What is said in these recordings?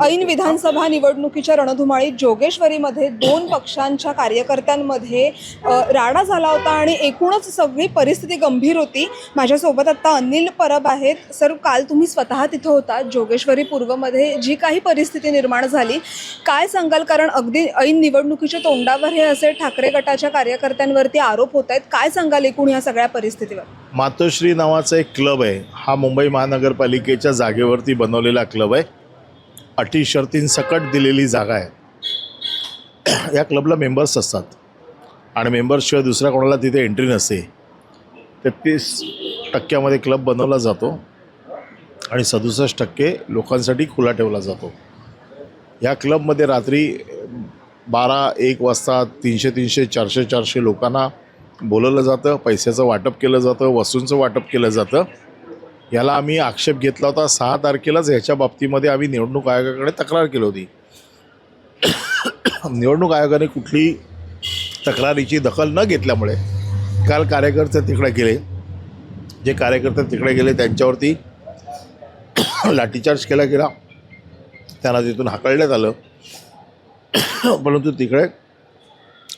ऐन विधानसभा निवडणुकीच्या रणधुमाळीत जोगेश्वरीमध्ये दोन पक्षांच्या कार्यकर्त्यांमध्ये राडा झाला होता आणि एकूणच सगळी परिस्थिती गंभीर होती. माझ्यासोबत आता अनिल परब आहेत. सर काल तुम्ही स्वतः तिथं होता. जोगेश्वरी पूर्वमध्ये जी काही परिस्थिती निर्माण झाली काय सांगाल? कारण अगदी ऐन निवडणुकीच्या तोंडावर हे असे ठाकरे गटाच्या कार्यकर्त्यांवरती आरोप होत आहेत. काय सांगाल एकूण या सगळ्या परिस्थितीवर? मातोश्री नावाचा एक क्लब आहे. हा मुंबई महानगरपालिकेच्या जागेवरती बनवलेला क्लब आहे. अटी शर्तींसकट दिलेली जागा आहे. या क्लबला मेंबर्स असतात. आणि मेंबर्सशिवाय दुसऱ्या कोणाला तिथे एंट्री नसते. तेहतीस टक्क्यामध्ये क्लब बनवला जातो. आणि सदुसष्ट टक्के लोकांसाठी खुला ठेवला जातो. या क्लबमध्ये रात्री बारा एक वाजता तीनशे तीनशे चारशे चारशे लोकांना बोलवलं जातं. पैशाचं वाटप केलं जातं. वस्तूंचं वाटप केलं जातं. याला आम्ही आक्षेप घेतला होता. सहा तारखेलाच ह्याच्या बाबतीमध्ये आम्ही निवडणूक आयोगाकडे तक्रार केली होती. निवडणूक आयोगाने कुठली तक्रारीची दखल न घेतल्यामुळे काल कार्यकर्ते तिकडे गेले. जे कार्यकर्ते तिकडे गेले त्यांच्यावरती लाठीचार्ज केला गेला. त्यांना तिथून हाकळण्यात आलं. परंतु तिकडे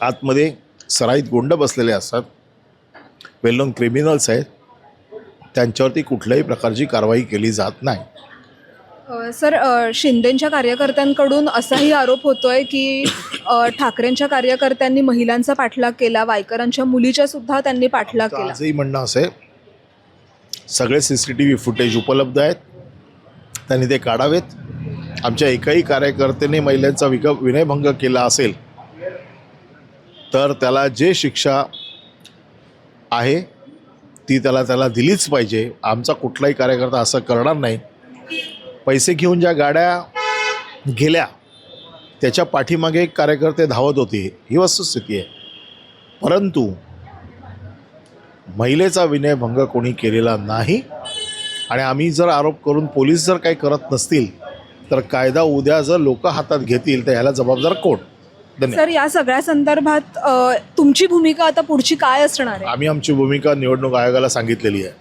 आतमध्ये सराईत गुंड बसलेले असतात. वेल नोन क्रिमिनल्स आहेत. त्यांच्यावरती कुठल्याही प्रकारची कारवाई केली जात नाही. सर शिंदेंच्या कार्यकर्त्यांकडून असाही आरोप होतोय की ठाकरेंच्या कार्यकर्त्यांनी महिलांचा पाठलाग केला वायकरांच्या मुलीच्या सुद्धा त्यांनी पाठलाग केला. आजही म्हणणं असं सगळे C C T V footage उपलब्ध आहेत. त्यांनी ते काढावेत. आमच्या एकाही कार्यकर्त्याने महिलांचा विक विनयभंग केला असेल तर त्याला जे शिक्षा आहे ती त्याला त्याला दिलीच पाहिजे. आमचा कुठलाही कार्यकर्ता असं करणार नाही. पैसे घेऊन ज्या गाड्या गेल्या त्याच्या पाठीमागे कार्यकर्ते धावत होते. ही वस्तुस्थिती आहे. परंतु महिलेचा विनयभंग कोणी केलेला नाही. आणि आम्ही जर आरोप करून पोलीस जर काही करत नसतील तर कायदा उद्या जर लोक हातात घेतील तर ह्याला जबाबदार कोण? सर या सगळ्या संदर्भात तुमची भूमिका आता पुढची काय असणार आहे? आम्ही आमची भूमिका निवडणूक आयोगाला सांगितलेली आहे.